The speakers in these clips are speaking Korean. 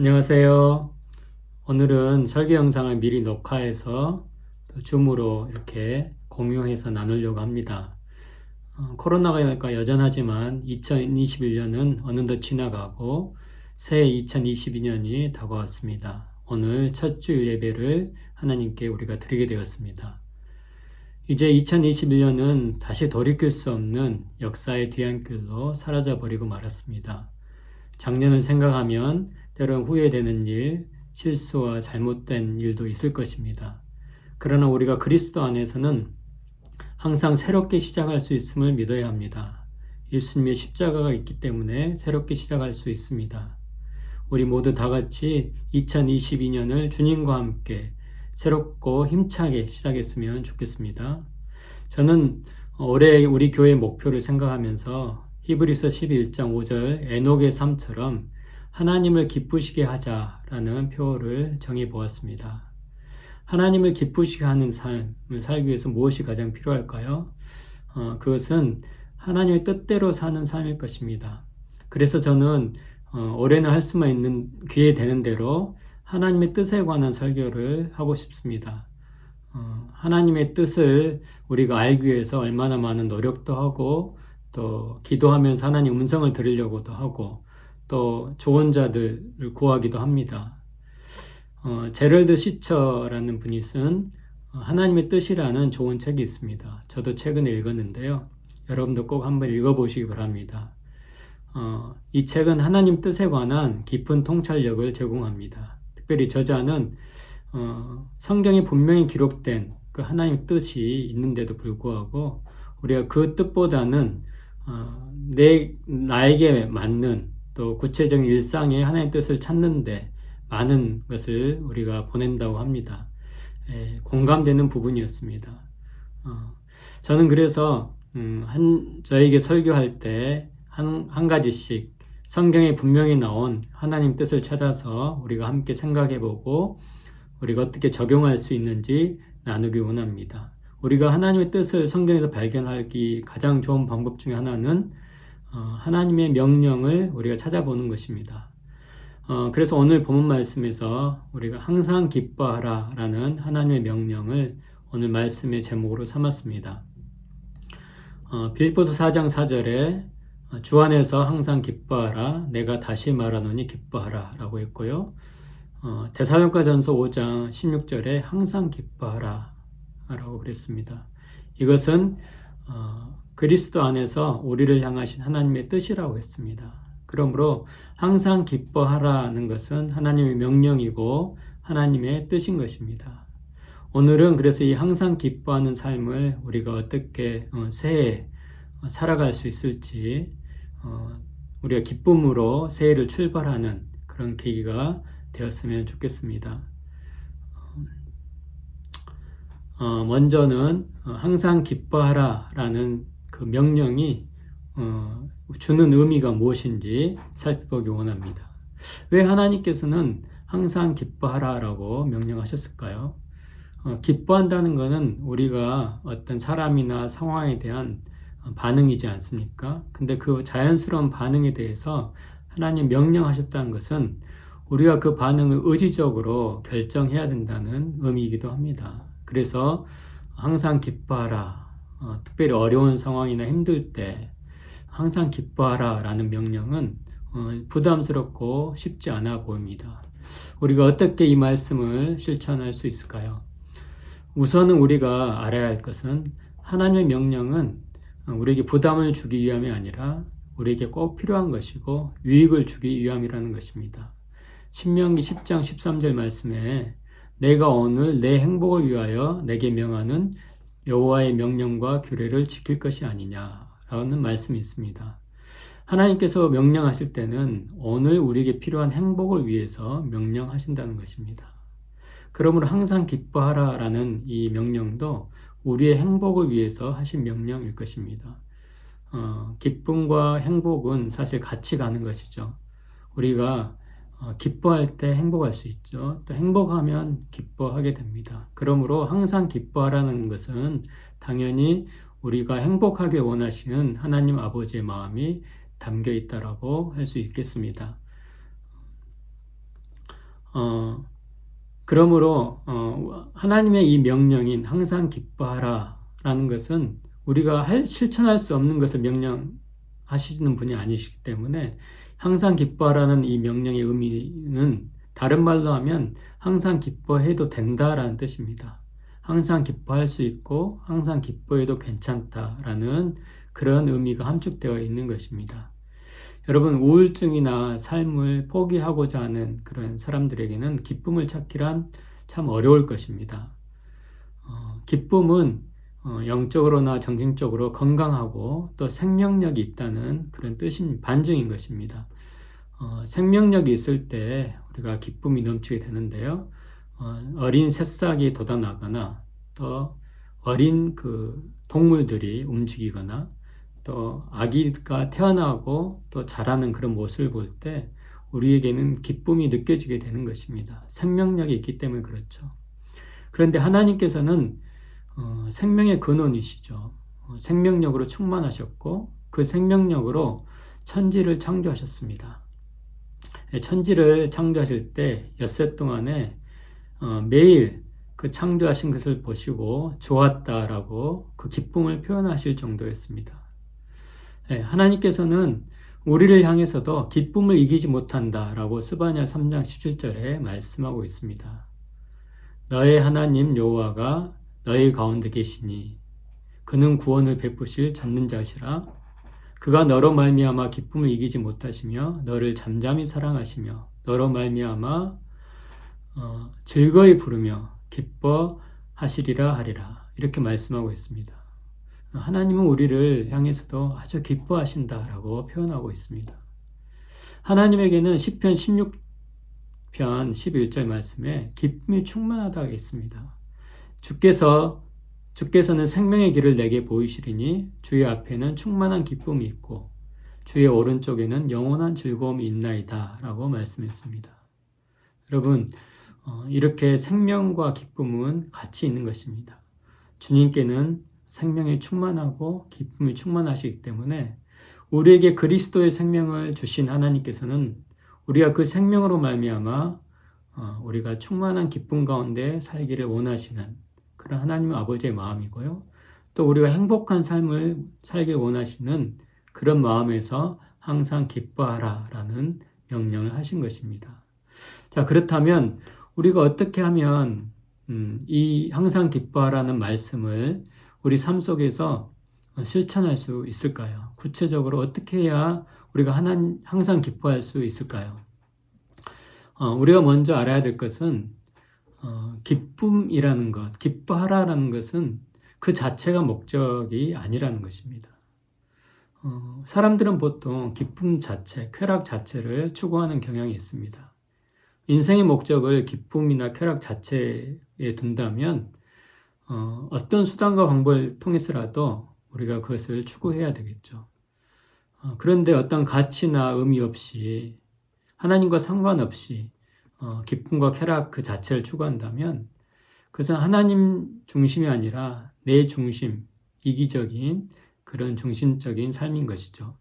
안녕하세요. 오늘은 설교 영상을 미리 녹화해서 또 줌으로 이렇게 공유해서 나누려고 합니다. 어, 코로나가 여전하지만 2021년은 어느덧 지나가고 새해 2022년이 다가왔습니다. 오늘 첫 주일 예배를 하나님께 우리가 드리게 되었습니다. 이제 2021년은 다시 돌이킬 수 없는 역사의 뒤안길로 사라져 버리고 말았습니다. 작년을 생각하면 때론 후회되는 일, 실수와 잘못된 일도 있을 것입니다. 그러나 우리가 그리스도 안에서는 항상 새롭게 시작할 수 있음을 믿어야 합니다. 예수님의 십자가가 있기 때문에 새롭게 시작할 수 있습니다. 우리 모두 다 같이 2022년을 주님과 함께 새롭고 힘차게 시작했으면 좋겠습니다. 저는 올해 우리 교회 목표를 생각하면서 히브리서 11장 5절 에녹의 삶처럼 하나님을 기쁘시게 하자라는 표어를 정해 보았습니다. 하나님을 기쁘시게 하는 삶을 살기 위해서 무엇이 가장 필요할까요? 어, 그것은 하나님의 뜻대로 사는 삶일 것입니다. 그래서 저는 어, 올해는 할 수만 있는 기회 되는 대로 하나님의 뜻에 관한 설교를 하고 싶습니다. 어, 하나님의 뜻을 우리가 알기 위해서 얼마나 많은 노력도 하고 또 기도하면서 하나님 음성을 들으려고도 하고 또 조언자들을 구하기도 합니다. 어, 제럴드 시처라는 분이 쓴 어, 하나님의 뜻이라는 좋은 책이 있습니다. 저도 최근에 읽었는데요. 여러분도 꼭 한번 읽어보시기 바랍니다. 어, 이 책은 하나님 뜻에 관한 깊은 통찰력을 제공합니다. 특별히 저자는 어, 성경에 분명히 기록된 그 하나님 뜻이 있는데도 불구하고 우리가 그 뜻보다는 어, 내 나에게 맞는 또 구체적인 일상의 하나님 뜻을 찾는데 많은 것을 우리가 보낸다고 합니다. 에, 공감되는 부분이었습니다. 어, 저는 그래서 음, 한 저에게 설교할 때 한 한 가지씩 성경에 분명히 나온 하나님 뜻을 찾아서 우리가 함께 생각해보고 우리가 어떻게 적용할 수 있는지 나누기 원합니다. 우리가 하나님의 뜻을 성경에서 발견하기 가장 좋은 방법 중에 하나는 어, 하나님의 명령을 우리가 찾아보는 것입니다. 어, 그래서 오늘 본문 말씀에서 우리가 항상 기뻐하라 라는 하나님의 명령을 오늘 말씀의 제목으로 삼았습니다. 어, 빌보서 4장 4절에 주 안에서 항상 기뻐하라 내가 다시 말하노니 기뻐하라 라고 했고요. 어, 대사령과 전서 5장 16절에 항상 기뻐하라 라고 그랬습니다. 이것은 어, 그리스도 안에서 우리를 향하신 하나님의 뜻이라고 했습니다. 그러므로 항상 기뻐하라는 것은 하나님의 명령이고 하나님의 뜻인 것입니다. 오늘은 그래서 이 항상 기뻐하는 삶을 우리가 어떻게 어, 새해 살아갈 수 있을지 어, 우리가 기쁨으로 새해를 출발하는 그런 계기가 되었으면 좋겠습니다. 어, 먼저는 어, 항상 기뻐하라 라는 그 명령이 어, 주는 의미가 무엇인지 살펴보기 원합니다. 왜 하나님께서는 항상 기뻐하라 라고 명령하셨을까요? 어, 기뻐한다는 것은 우리가 어떤 사람이나 상황에 대한 반응이지 않습니까? 근데 그 자연스러운 반응에 대해서 하나님 명령하셨다는 것은 우리가 그 반응을 의지적으로 결정해야 된다는 의미이기도 합니다. 그래서 항상 기뻐하라. 어, 특별히 어려운 상황이나 힘들 때 항상 기뻐하라 라는 명령은 어, 부담스럽고 쉽지 않아 보입니다. 우리가 어떻게 이 말씀을 실천할 수 있을까요? 우선은 우리가 알아야 할 것은 하나님의 명령은 우리에게 부담을 주기 위함이 아니라 우리에게 꼭 필요한 것이고 유익을 주기 위함이라는 것입니다. 신명기 10장 13절 말씀에 내가 오늘 내 행복을 위하여 내게 명하는 여호와의 명령과 규례를 지킬 것이 아니냐라는 말씀이 있습니다. 하나님께서 명령하실 때는 오늘 우리에게 필요한 행복을 위해서 명령하신다는 것입니다. 그러므로 항상 기뻐하라 라는 이 명령도 우리의 행복을 위해서 하신 명령일 것입니다. 어, 기쁨과 행복은 사실 같이 가는 것이죠. 우리가 어, 기뻐할 때 행복할 수 있죠. 또 행복하면 기뻐하게 됩니다. 그러므로 항상 기뻐하라는 것은 당연히 우리가 행복하게 원하시는 하나님 아버지의 마음이 담겨 있다라고 할 수 있겠습니다. 어, 그러므로 어, 하나님의 이 명령인 항상 기뻐하라라는 것은 우리가 할, 실천할 수 없는 것을 명령하시는 분이 아니시기 때문에 항상 기뻐하라는 이 명령의 의미는 다른 말로 하면 항상 기뻐해도 된다라는 뜻입니다. 항상 기뻐할 수 있고 항상 기뻐해도 괜찮다라는 그런 의미가 함축되어 있는 것입니다. 여러분 우울증이나 삶을 포기하고자 하는 그런 사람들에게는 기쁨을 찾기란 참 어려울 것입니다. 어, 기쁨은 어, 영적으로나 정신적으로 건강하고 또 생명력이 있다는 그런 뜻인 반증인 것입니다. 어, 생명력이 있을 때 우리가 기쁨이 넘치게 되는데요. 어, 린 새싹이 돋아나거나 또 어린 그 동물들이 움직이거나 또 아기가 태어나고 또 자라는 그런 모습을 볼 때 우리에게는 기쁨이 느껴지게 되는 것입니다. 생명력이 있기 때문에 그렇죠. 그런데 하나님께서는 어, 생명의 근원이시죠. 어, 생명력으로 충만하셨고 그 생명력으로 천지를 창조하셨습니다. 예, 천지를 창조하실 때 엿새 동안에 어, 매일 그 창조하신 것을 보시고 좋았다라고 그 기쁨을 표현하실 정도였습니다. 예, 하나님께서는 우리를 향해서도 기쁨을 이기지 못한다라고 스바냐 3장 17절에 말씀하고 있습니다. 너의 하나님 여호와가 너희 가운데 계시니 그는 구원을 베푸실 찾는 자시라 그가 너로 말미암아 기쁨을 이기지 못하시며 너를 잠잠히 사랑하시며 너로 말미암아 어, 즐거이 부르며 기뻐하시리라 하리라 이렇게 말씀하고 있습니다. 하나님은 우리를 향해서도 아주 기뻐하신다라고 표현하고 있습니다. 하나님에게는 10편 16편 11절 말씀에 기쁨이 충만하다고 있습니다. 주께서 주께서는 생명의 길을 내게 보이시리니 주의 앞에는 충만한 기쁨이 있고 주의 오른쪽에는 영원한 즐거움이 있나이다라고 말씀했습니다. 여러분 어, 이렇게 생명과 기쁨은 같이 있는 것입니다. 주님께는 생명이 충만하고 기쁨이 충만하시기 때문에 우리에게 그리스도의 생명을 주신 하나님께서는 우리가 그 생명으로 말미암아 어, 우리가 충만한 기쁨 가운데 살기를 원하시는 그런 하나님 아버지의 마음이고요. 또 우리가 행복한 삶을 살길 원하시는 그런 마음에서 항상 기뻐하라 라는 명령을 하신 것입니다. 자, 그렇다면 우리가 어떻게 하면 음, 이 항상 기뻐하라는 말씀을 우리 삶 속에서 실천할 수 있을까요? 구체적으로 어떻게 해야 우리가 하나, 항상 기뻐할 수 있을까요? 어, 우리가 먼저 알아야 될 것은 어, 기쁨이라는 것, 기뻐하라라는 것은 그 자체가 목적이 아니라는 것입니다. 어, 사람들은 보통 기쁨 자체, 쾌락 자체를 추구하는 경향이 있습니다. 인생의 목적을 기쁨이나 쾌락 자체에 둔다면 어, 어떤 수단과 방법을 통해서라도 우리가 그것을 추구해야 되겠죠. 어, 그런데 어떤 가치나 의미 없이 하나님과 상관없이 어, 기쁨과 쾌락 그 자체를 추구한다면 그것은 하나님 중심이 아니라 내 중심, 이기적인 그런 중심적인 삶인 것이죠.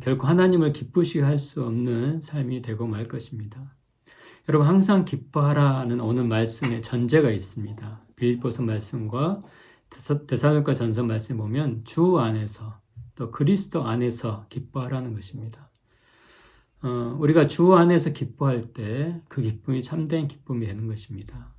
결코 하나님을 기쁘시게 할 수 없는 삶이 되고 말 것입니다. 여러분 항상 기뻐하라는 오늘 말씀에 전제가 있습니다. 빌보서 말씀과 데살로니가 전서 말씀 보면 주 안에서 또 그리스도 안에서 기뻐하라는 것입니다. 어, 우리가 주 안에서 기뻐할 때 그 기쁨이 참된 기쁨이 되는 것입니다.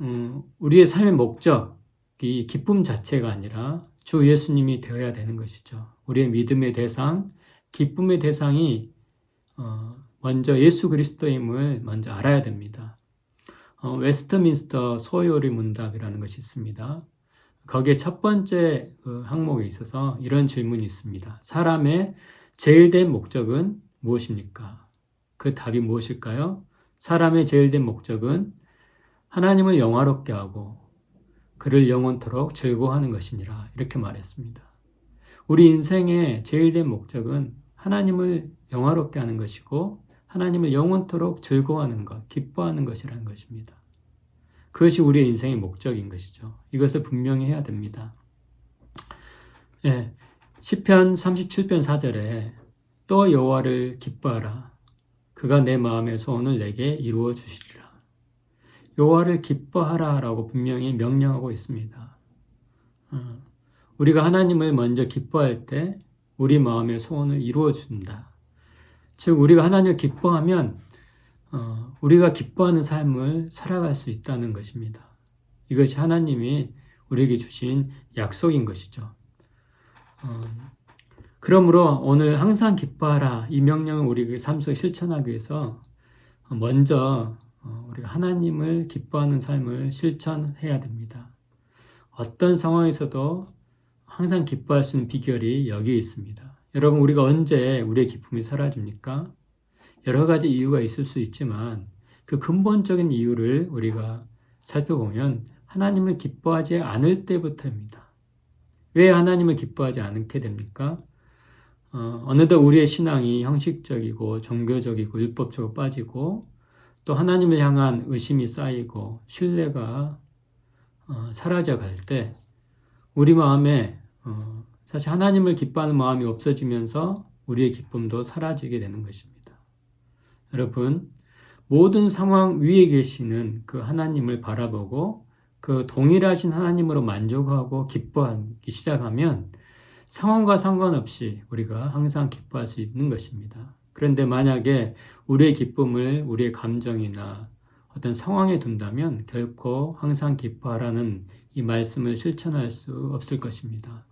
어, 우리의 삶의 목적이 기쁨 자체가 아니라 주 예수님이 되어야 되는 것이죠. 우리의 믿음의 대상, 기쁨의 대상이 어, 먼저 예수 그리스도임을 먼저 알아야 됩니다. 어, 웨스트민스터 소요리 문답이라는 것이 있습니다. 거기에 첫 번째 그 항목에 있어서 이런 질문이 있습니다. 사람의 제일 된 목적은 무엇입니까? 그 답이 무엇일까요? 사람의 제일 된 목적은 하나님을 영화롭게 하고 그를 영원토록 즐거워하는 것이니라 이렇게 말했습니다. 우리 인생의 제일 된 목적은 하나님을 영화롭게 하는 것이고 하나님을 영원토록 즐거워하는 것, 기뻐하는 것이라는 것입니다. 그것이 우리의 인생의 목적인 것이죠. 이것을 분명히 해야 됩니다. 예, 10편 37편 4절에 또 여호와를 기뻐하라. 그가 내 마음의 소원을 내게 이루어 주시리라. 여호와를 기뻐하라라고 분명히 명령하고 있습니다. 어, 우리가 하나님을 먼저 기뻐할 때 우리 마음의 소원을 이루어 준다. 즉 우리가 하나님을 기뻐하면 어, 우리가 기뻐하는 삶을 살아갈 수 있다는 것입니다. 이것이 하나님이 우리에게 주신 약속인 것이죠. 어, 그러므로 오늘 항상 기뻐하라 이 명령을 우리 삶 속에 실천하기 위해서 먼저 어, 우리가 하나님을 기뻐하는 삶을 실천해야 됩니다. 어떤 상황에서도 항상 기뻐할 수 있는 비결이 여기에 있습니다. 여러분 우리가 언제 우리의 기쁨이 사라집니까? 여러 가지 이유가 있을 수 있지만 그 근본적인 이유를 우리가 살펴보면 하나님을 기뻐하지 않을 때부터입니다. 왜 하나님을 기뻐하지 않게 됩니까? 어, 어느덧 우리의 신앙이 형식적이고 종교적이고 율법적으로 빠지고 또 하나님을 향한 의심이 쌓이고 신뢰가 어, 사라져갈 때 우리 마음에 어, 사실 하나님을 기뻐하는 마음이 없어지면서 우리의 기쁨도 사라지게 되는 것입니다. 여러분, 모든 상황 위에 계시는 그 하나님을 바라보고 그 동일하신 하나님으로 만족하고 기뻐하기 시작하면 상황과 상관없이 우리가 항상 기뻐할 수 있는 것입니다. 그런데 만약에 우리의 기쁨을 우리의 감정이나 어떤 상황에 둔다면 결코 항상 기뻐하라는 이 말씀을 실천할 수 없을 것입니다.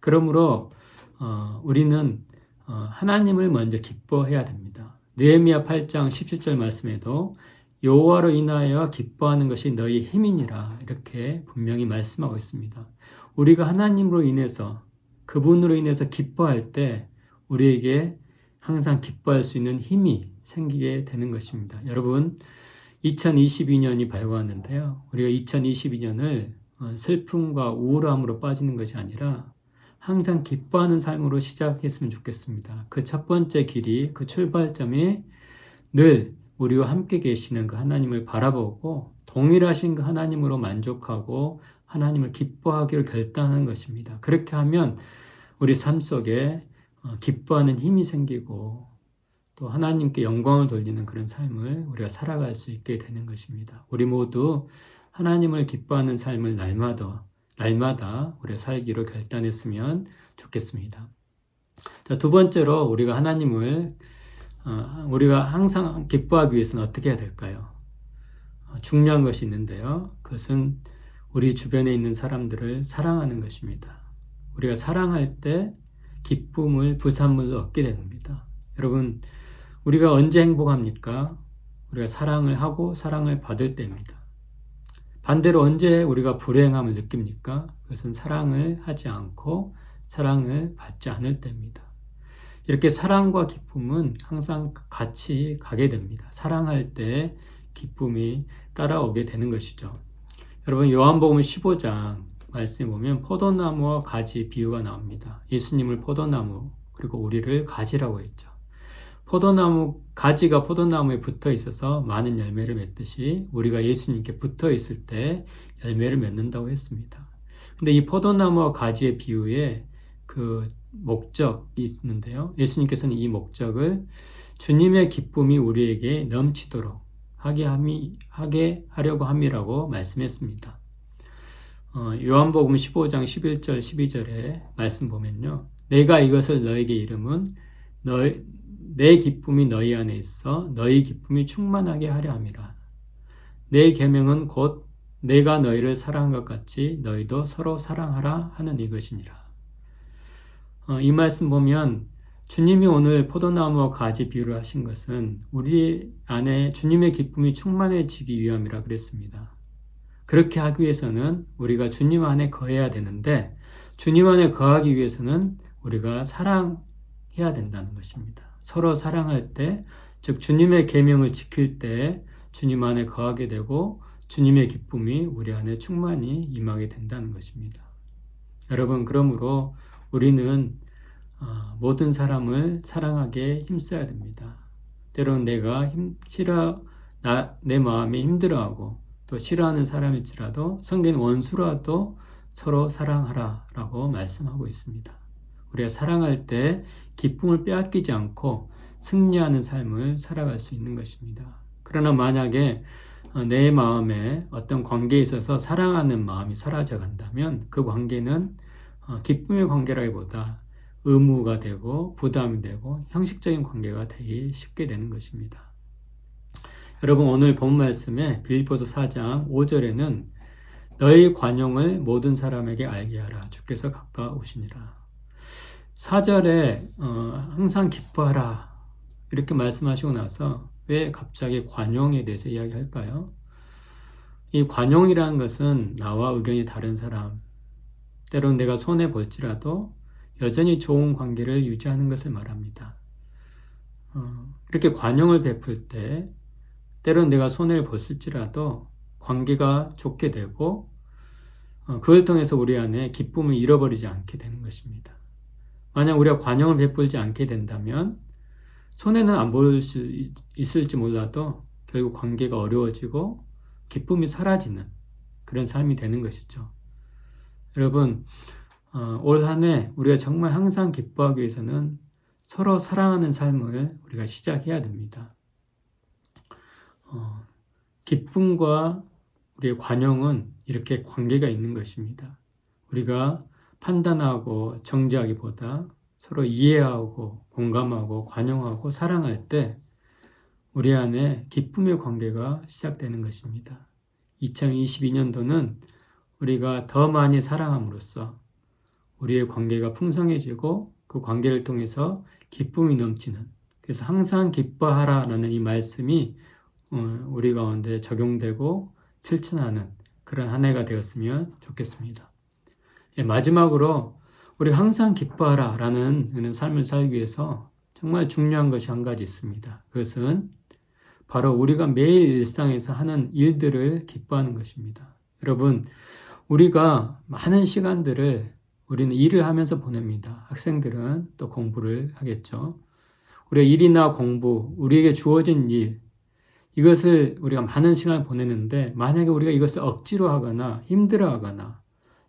그러므로 어, 우리는 어, 하나님을 먼저 기뻐해야 됩니다. 느헤미야 8장 17절 말씀에도 여호와로 인하여 기뻐하는 것이 너희 힘이니라 이렇게 분명히 말씀하고 있습니다. 우리가 하나님으로 인해서 그분으로 인해서 기뻐할 때 우리에게 항상 기뻐할 수 있는 힘이 생기게 되는 것입니다. 여러분 2022년이 밝아왔는데요. 우리가 2022년을 어, 슬픔과 우울함으로 빠지는 것이 아니라 항상 기뻐하는 삶으로 시작했으면 좋겠습니다. 그 첫 번째 길이, 그 출발점이 늘 우리와 함께 계시는 그 하나님을 바라보고 동일하신 그 하나님으로 만족하고 하나님을 기뻐하기로 결단하는 것입니다. 그렇게 하면 우리 삶 속에 어, 기뻐하는 힘이 생기고 또 하나님께 영광을 돌리는 그런 삶을 우리가 살아갈 수 있게 되는 것입니다. 우리 모두 하나님을 기뻐하는 삶을 날마다 날마다 우리가 살기로 결단했으면 좋겠습니다. 자, 두 번째로 우리가 하나님을 어, 우리가 항상 기뻐하기 위해서는 어떻게 해야 될까요? 어, 중요한 것이 있는데요. 그것은 우리 주변에 있는 사람들을 사랑하는 것입니다. 우리가 사랑할 때 기쁨을 부산물로 얻게 됩니다. 여러분, 우리가 언제 행복합니까? 우리가 사랑을 하고 사랑을 받을 때입니다. 반대로 언제 우리가 불행함을 느낍니까? 그것은 사랑을 하지 않고 사랑을 받지 않을 때입니다. 이렇게 사랑과 기쁨은 항상 같이 가게 됩니다. 사랑할 때 기쁨이 따라오게 되는 것이죠. 여러분 요한복음 15장 말씀에 보면 포도나무와 가지 비유가 나옵니다. 예수님을 포도나무 그리고 우리를 가지라고 했죠. 포도나무 가지가 포도나무에 붙어 있어서 많은 열매를 맺듯이 우리가 예수님께 붙어 있을 때 열매를 맺는다고 했습니다. 근데 이 포도나무와 가지의 비유에 그 목적이 있는데요. 예수님께서는 이 목적을 주님의 기쁨이 우리에게 넘치도록 하게 함이 하게 하려고 함이라고 말씀했습니다. 어, 요한복음 15장 11절 12절에 말씀 보면요. 내가 이것을 너에게 이름은 너내 기쁨이 너희 안에 있어 너희 기쁨이 충만하게 하려 함이라. 내 계명은 곧 내가 너희를 사랑한 것 같이 너희도 서로 사랑하라 하는 이것이니라. 어, 이 말씀 보면 주님이 오늘 포도나무와 가지 비유를 하신 것은 우리 안에 주님의 기쁨이 충만해지기 위함이라 그랬습니다. 그렇게 하기 위해서는 우리가 주님 안에 거해야 되는데 주님 안에 거하기 위해서는 우리가 사랑해야 된다는 것입니다. 서로 사랑할 때, 즉 주님의 계명을 지킬 때 주님 안에 거하게 되고 주님의 기쁨이 우리 안에 충만히 임하게 된다는 것입니다. 여러분 그러므로 우리는 어, 모든 사람을 사랑하게 힘써야 됩니다. 때론 내가 힘, 싫어 나, 내 마음이 힘들어하고 또 싫어하는 사람일지라도 성경 원수라도 서로 사랑하라 라고 말씀하고 있습니다. 우리가 사랑할 때 기쁨을 빼앗기지 않고 승리하는 삶을 살아갈 수 있는 것입니다. 그러나 만약에 어, 내 마음에 어떤 관계에 있어서 사랑하는 마음이 사라져 간다면 그 관계는 어, 기쁨의 관계라기보다 의무가 되고 부담이 되고 형식적인 관계가 되기 쉽게 되는 것입니다. 여러분 오늘 본 말씀에 빌보서 4장 5절에는 너희 관용을 모든 사람에게 알게 하라 주께서 가까우시니라. 4절에 어, 항상 기뻐하라 이렇게 말씀하시고 나서 왜 갑자기 관용에 대해서 이야기할까요? 이 관용이라는 것은 나와 의견이 다른 사람, 때론 내가 손해 볼지라도 여전히 좋은 관계를 유지하는 것을 말합니다. 어, 이렇게 관용을 베풀 때 때론 내가 손해를 봤을지라도 관계가 좋게 되고 어, 그걸 통해서 우리 안에 기쁨을 잃어버리지 않게 되는 것입니다. 만약 우리가 관용을 베풀지 않게 된다면 손해는 안 볼 수 있을지 몰라도 결국 관계가 어려워지고 기쁨이 사라지는 그런 삶이 되는 것이죠. 여러분 어, 올 한 해 우리가 정말 항상 기뻐하기 위해서는 서로 사랑하는 삶을 우리가 시작해야 됩니다. 어, 기쁨과 우리의 관용은 이렇게 관계가 있는 것입니다. 우리가 판단하고 정지하기보다 서로 이해하고 공감하고 관용하고 사랑할 때 우리 안에 기쁨의 관계가 시작되는 것입니다. 2022년도는 우리가 더 많이 사랑함으로써 우리의 관계가 풍성해지고 그 관계를 통해서 기쁨이 넘치는 그래서 항상 기뻐하라라는 이 말씀이 어, 우리 가운데 적용되고 실천하는 그런 한 해가 되었으면 좋겠습니다. 예, 마지막으로 우리 항상 기뻐하라 라는 삶을 살기 위해서 정말 중요한 것이 한 가지 있습니다. 그것은 바로 우리가 매일 일상에서 하는 일들을 기뻐하는 것입니다. 여러분, 우리가 많은 시간들을 우리는 일을 하면서 보냅니다. 학생들은 또 공부를 하겠죠. 우리가 일이나 공부, 우리에게 주어진 일, 이것을 우리가 많은 시간을 보내는데 만약에 우리가 이것을 억지로 하거나 힘들어 하거나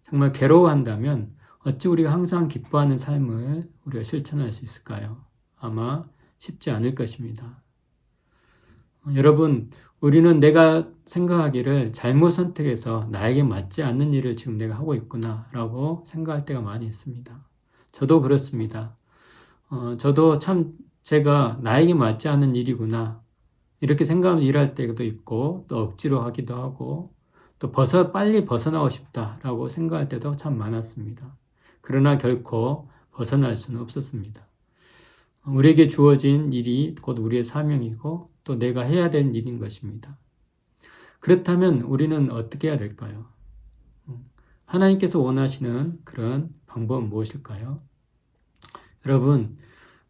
정말 괴로워한다면 어찌 우리가 항상 기뻐하는 삶을 우리가 실천할 수 있을까요? 아마 쉽지 않을 것입니다. 여러분, 우리는 내가 생각하기를 잘못 선택해서 나에게 맞지 않는 일을 지금 내가 하고 있구나 라고 생각할 때가 많이 있습니다. 저도 그렇습니다. 어, 저도 참 제가 나에게 맞지 않는 일이구나 이렇게 생각하면서 일할 때도 있고 또 억지로 하기도 하고 또 벗어 빨리 벗어나고 싶다라고 생각할 때도 참 많았습니다. 그러나 결코 벗어날 수는 없었습니다. 우리에게 주어진 일이 곧 우리의 사명이고 또 내가 해야 될 일인 것입니다. 그렇다면 우리는 어떻게 해야 될까요? 하나님께서 원하시는 그런 방법은 무엇일까요? 여러분,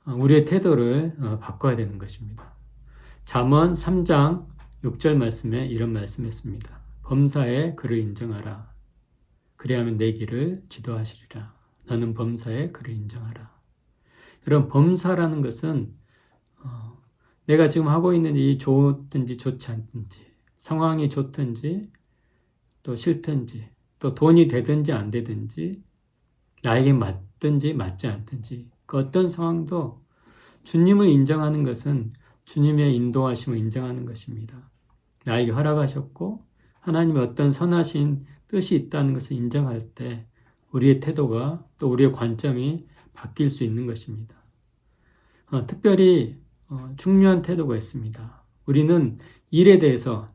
우리의 태도를 어, 바꿔야 되는 것입니다. 잠언 3장 6절 말씀에 이런 말씀했습니다. 범사에 그를 인정하라. 그리하면 내 길을 지도하시리라. 너는 범사에 그를 인정하라. 여러분 범사라는 것은 어, 내가 지금 하고 있는 일이 좋든지 좋지 않든지 상황이 좋든지 또 싫든지 또 돈이 되든지 안 되든지 나에게 맞든지 맞지 않든지 그 어떤 상황도 주님을 인정하는 것은 주님의 인도하심을 인정하는 것입니다. 나에게 허락하셨고 하나님의 어떤 선하신 뜻이 있다는 것을 인정할 때 우리의 태도가 또 우리의 관점이 바뀔 수 있는 것입니다. 어, 특별히 어, 중요한 태도가 있습니다. 우리는 일에 대해서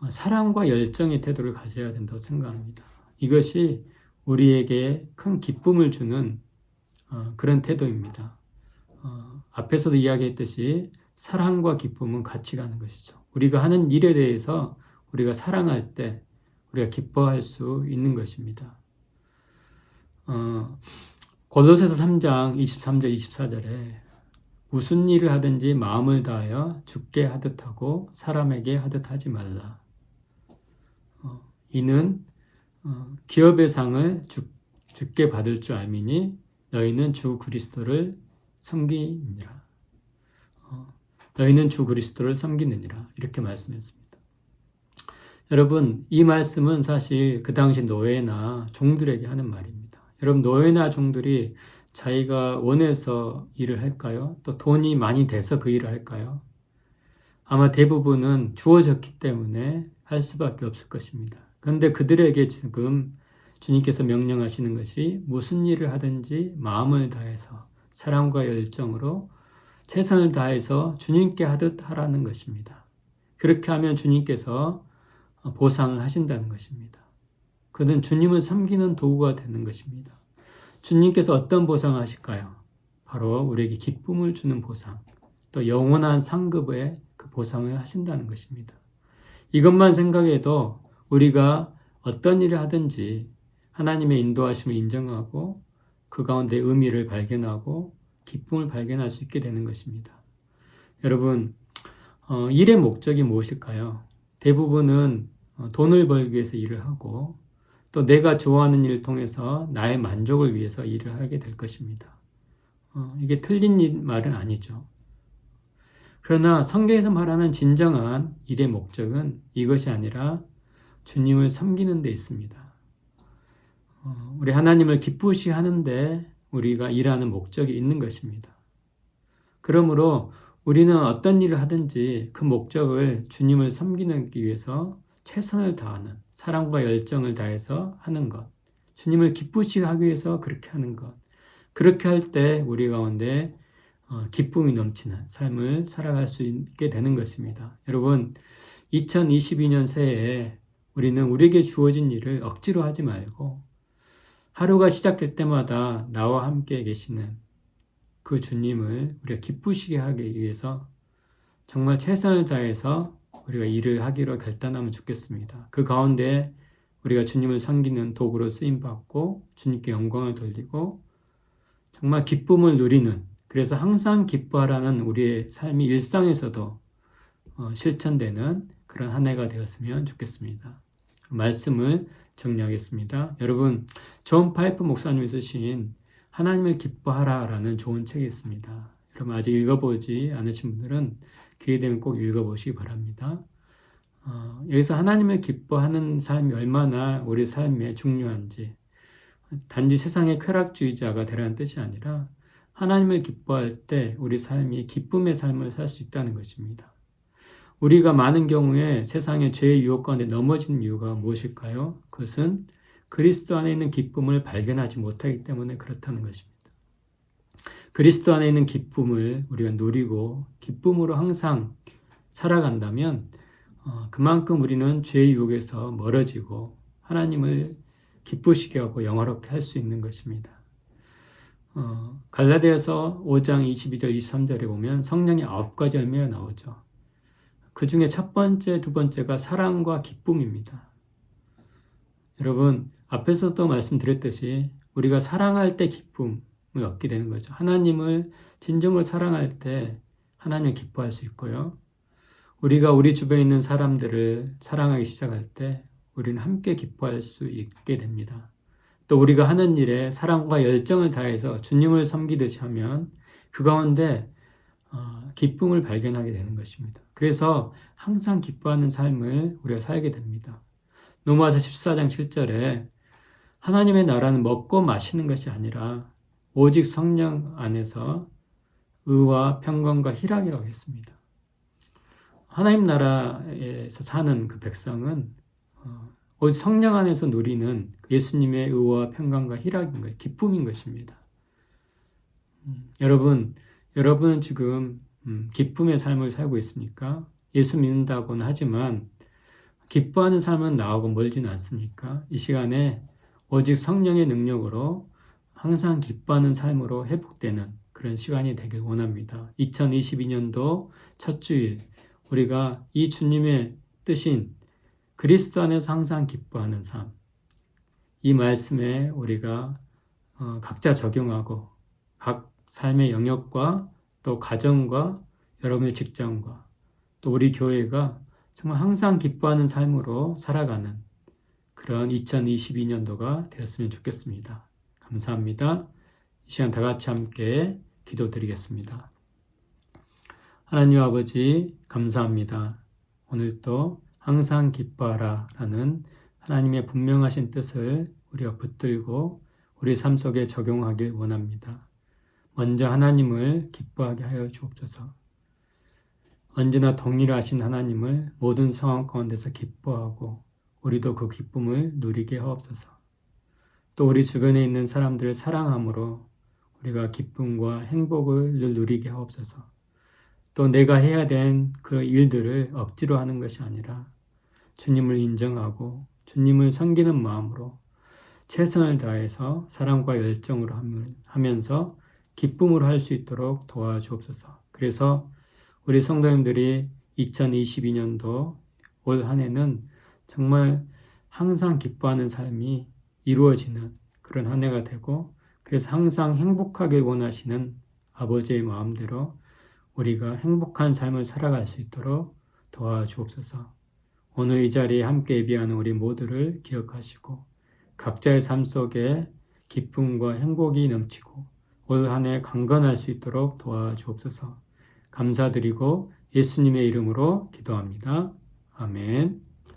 어, 사랑과 열정의 태도를 가져야 된다고 생각합니다. 이것이 우리에게 큰 기쁨을 주는 어, 그런 태도입니다. 어, 앞에서도 이야기했듯이 사랑과 기쁨은 같이 가는 것이죠. 우리가 하는 일에 대해서 우리가 사랑할 때 우리가 기뻐할 수 있는 것입니다. 어, 고도세서 3장 23절 24절에 무슨 일을 하든지 마음을 다하여 죽게 하듯 하고 사람에게 하듯 하지 말라. 어, 이는 어, 기업의 상을 죽, 죽게 받을 줄 알미니 너희는 주 그리스도를 섬기니라. 어, 너희는 주 그리스도를 섬기느니라 이렇게 말씀했습니다. 여러분 이 말씀은 사실 그 당시 노예나 종들에게 하는 말입니다. 여러분 노예나 종들이 자기가 원해서 일을 할까요? 또 돈이 많이 돼서 그 일을 할까요? 아마 대부분은 주어졌기 때문에 할 수밖에 없을 것입니다. 그런데 그들에게 지금 주님께서 명령하시는 것이 무슨 일을 하든지 마음을 다해서 사랑과 열정으로 최선을 다해서 주님께 하듯 하라는 것입니다. 그렇게 하면 주님께서 보상을 하신다는 것입니다. 그는 주님을 섬기는 도구가 되는 것입니다. 주님께서 어떤 보상을 하실까요? 바로 우리에게 기쁨을 주는 보상, 또 영원한 상급의 그 보상을 하신다는 것입니다. 이것만 생각해도 우리가 어떤 일을 하든지 하나님의 인도하심을 인정하고 그 가운데 의미를 발견하고 기쁨을 발견할 수 있게 되는 것입니다. 여러분, 어, 일의 목적이 무엇일까요? 대부분은 어, 돈을 벌기 위해서 일을 하고 또 내가 좋아하는 일을 통해서 나의 만족을 위해서 일을 하게 될 것입니다. 어, 이게 틀린 말은 아니죠. 그러나 성경에서 말하는 진정한 일의 목적은 이것이 아니라 주님을 섬기는 데 있습니다. 어, 우리 하나님을 기쁘시 하는데 우리가 일하는 목적이 있는 것입니다. 그러므로 우리는 어떤 일을 하든지 그 목적을 주님을 섬기기 위해서 최선을 다하는 사랑과 열정을 다해서 하는 것, 주님을 기쁘시게 하기 위해서 그렇게 하는 것, 그렇게 할 때 우리 가운데 어, 기쁨이 넘치는 삶을 살아갈 수 있게 되는 것입니다. 여러분, 2022년 새해에 우리는 우리에게 주어진 일을 억지로 하지 말고 하루가 시작될 때마다 나와 함께 계시는 그 주님을 우리가 기쁘시게 하기 위해서 정말 최선을 다해서 우리가 일을 하기로 결단하면 좋겠습니다. 그 가운데 우리가 주님을 섬기는 도구로 쓰임 받고 주님께 영광을 돌리고 정말 기쁨을 누리는 그래서 항상 기뻐하라는 우리의 삶이 일상에서도 어, 실천되는 그런 한 해가 되었으면 좋겠습니다. 말씀을 정리하겠습니다. 여러분, 존 파이프 목사님이 쓰신 하나님을 기뻐하라라는 좋은 책이 있습니다. 여러분 아직 읽어보지 않으신 분들은 기회 되면 꼭 읽어보시기 바랍니다. 어, 여기서 하나님을 기뻐하는 삶이 얼마나 우리 삶에 중요한지 단지 세상의 쾌락주의자가 되라는 뜻이 아니라 하나님을 기뻐할 때 우리 삶이 기쁨의 삶을 살 수 있다는 것입니다. 우리가 많은 경우에 세상의 죄의 유혹 가운데 넘어지는 이유가 무엇일까요? 그것은 그리스도 안에 있는 기쁨을 발견하지 못하기 때문에 그렇다는 것입니다. 그리스도 안에 있는 기쁨을 우리가 누리고 기쁨으로 항상 살아간다면 어, 그만큼 우리는 죄의 유혹에서 멀어지고 하나님을 기쁘시게 하고 영화롭게 할 수 있는 것입니다. 어, 갈라디아서 5장 22절 23절에 보면 성령의 아홉 가지 열매가 나오죠. 그 중에 첫 번째, 두 번째가 사랑과 기쁨입니다. 여러분, 앞에서도 말씀드렸듯이 우리가 사랑할 때 기쁨을 얻게 되는 거죠. 하나님을 진정으로 사랑할 때 하나님을 기뻐할 수 있고요. 우리가 우리 주변에 있는 사람들을 사랑하기 시작할 때 우리는 함께 기뻐할 수 있게 됩니다. 또 우리가 하는 일에 사랑과 열정을 다해서 주님을 섬기듯이 하면 그 가운데 어, 기쁨을 발견하게 되는 것입니다. 그래서 항상 기뻐하는 삶을 우리가 살게 됩니다. 노마서 14장 7절에 하나님의 나라는 먹고 마시는 것이 아니라 오직 성령 안에서 의와 평강과 희락이라고 했습니다. 하나님 나라에서 사는 그 백성은 어, 오직 성령 안에서 누리는 그 예수님의 의와 평강과 희락인 거예요. 기쁨인 것입니다. 음, 여러분, 여러분은 지금 음, 기쁨의 삶을 살고 있습니까? 예수 믿는다고는 하지만 기뻐하는 삶은 나하고 멀지는 않습니까? 이 시간에 오직 성령의 능력으로 항상 기뻐하는 삶으로 회복되는 그런 시간이 되길 원합니다. 2022년도 첫 주일 우리가 이 주님의 뜻인 그리스도 안에서 항상 기뻐하는 삶. 이 말씀에 우리가 어, 각자 적용하고 각 삶의 영역과 또 가정과 여러분의 직장과 또 우리 교회가 정말 항상 기뻐하는 삶으로 살아가는 그런 2022년도가 되었으면 좋겠습니다. 감사합니다. 이 시간 다 같이 함께 기도드리겠습니다. 하나님 아버지 감사합니다. 오늘도 항상 기뻐하라 라는 하나님의 분명하신 뜻을 우리가 붙들고 우리 삶 속에 적용하길 원합니다. 먼저 하나님을 기뻐하게 하여 주옵소서. 언제나 동일하신 하나님을 모든 상황 가운데서 기뻐하고 우리도 그 기쁨을 누리게 하옵소서. 또 우리 주변에 있는 사람들을 사랑함으로 우리가 기쁨과 행복을 늘 누리게 하옵소서. 또 내가 해야 된그 일들을 억지로 하는 것이 아니라 주님을 인정하고 주님을 섬기는 마음으로 최선을 다해서 사랑과 열정으로 하면서 기쁨으로 할 수 있도록 도와주옵소서. 그래서 우리 성도님들이 2022년도 올 한 해는 정말 항상 기뻐하는 삶이 이루어지는 그런 한 해가 되고 그래서 항상 행복하게 원하시는 아버지의 마음대로 우리가 행복한 삶을 살아갈 수 있도록 도와주옵소서. 오늘 이 자리에 함께 예비하는 우리 모두를 기억하시고 각자의 삶 속에 기쁨과 행복이 넘치고 올 한 해 강건할 수 있도록 도와주옵소서. 감사드리고 예수님의 이름으로 기도합니다. 아멘.